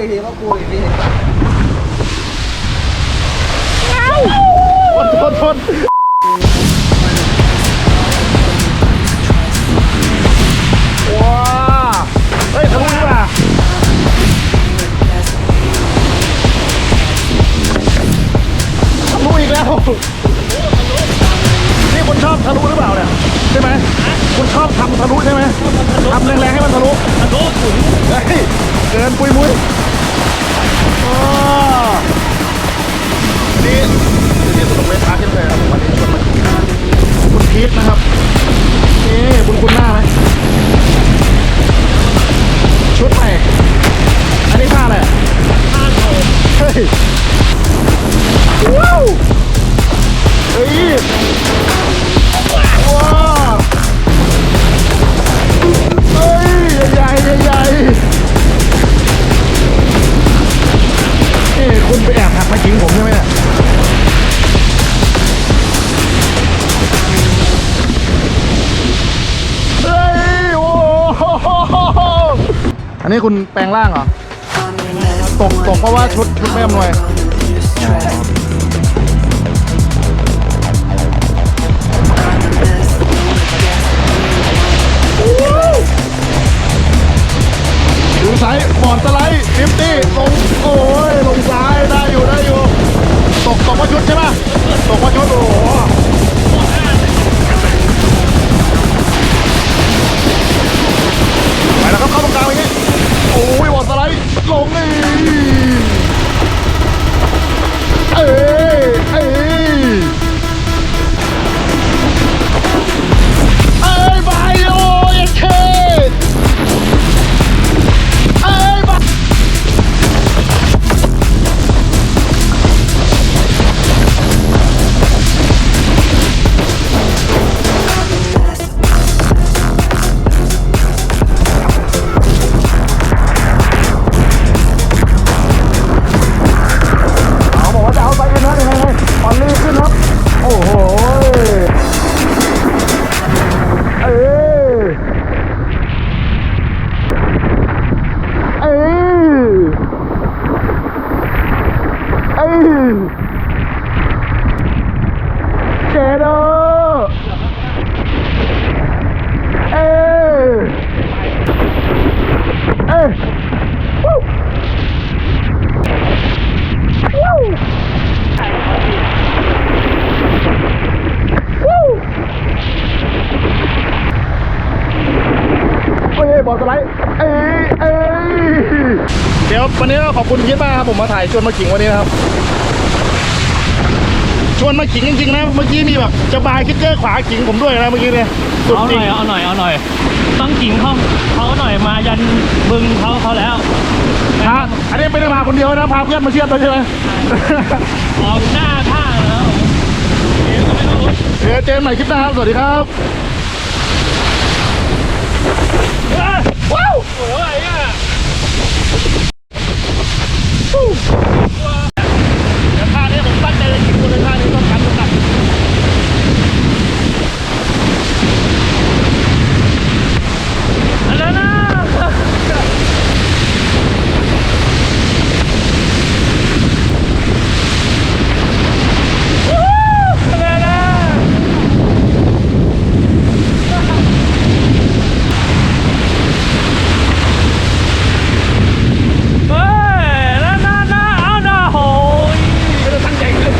อีกทีกูอีกทีทนทนทนว้าเฮ้ยทะลุดีกว่าทะลุอีกแล้ว นี่คุณชอบทะลุหรือเปล่าเนี่ยใช่ไหมคุณชอบทำทะลุใช่ไหมทำแรงๆให้มันทะลุทะลุถึงเฮ้ย เกินปุ้ยมุ้ย อันนี้คุณแปลงร่างเหรอ ตกตกเพราะว่าชุดชุดไม่อำนวย สไลด์เอ้ยเอ้ยเดี๋ยววันนี้ก็ขอบคุณพีทมากครับผมมาถ่ายชวนมาขิงวันนี้นะครับ ชวนมาขิงจริงๆนะเมื่อกี้มีแบบจะบายคิกเกอร์ขวาขิงผมด้วยนะเมื่อกี้เนี่ยสุดเอาจหริน่งอยเอาหน่อยเอาหน่อย ต้องกิ่งเขาเขาหน่อยมายันบึงเขาเขาแล้วพาอันนี้ไม่ได้มาคนเดียวนะพาเพื่อนมาเชียร์ด้วยใช่ไหม ออกหน้าท่าแล้ว เดี๋ยวก็ไม่รู้เดี๋ยวเจอกันใหม่คลิปหน้าครับสวัสดีครับ เอ้ยว้าว โอ้ยอะเดี๋ยวท่านี้ผมตั้งใจจะกินคนเลยท่านี้ต้องกันต้องกันอันนั้นนะวู้อันนั้นนะ เฮ้ยน่าน่าน่าเอาหน้าโหยไม่ได้ตั้งใจเลย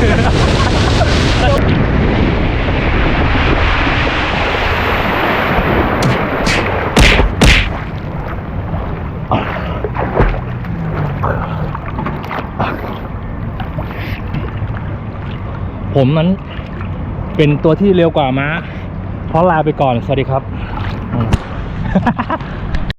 ผมนั้น เป็นตัวที่เร็วกว่าม้าเพราะลาไปก่อนสวัสดีครับ